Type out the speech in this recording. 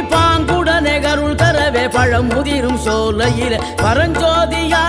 பாங்குடனே கருள் தரவே பழமுதிரும் சோலையில. பரஞ்சோதியா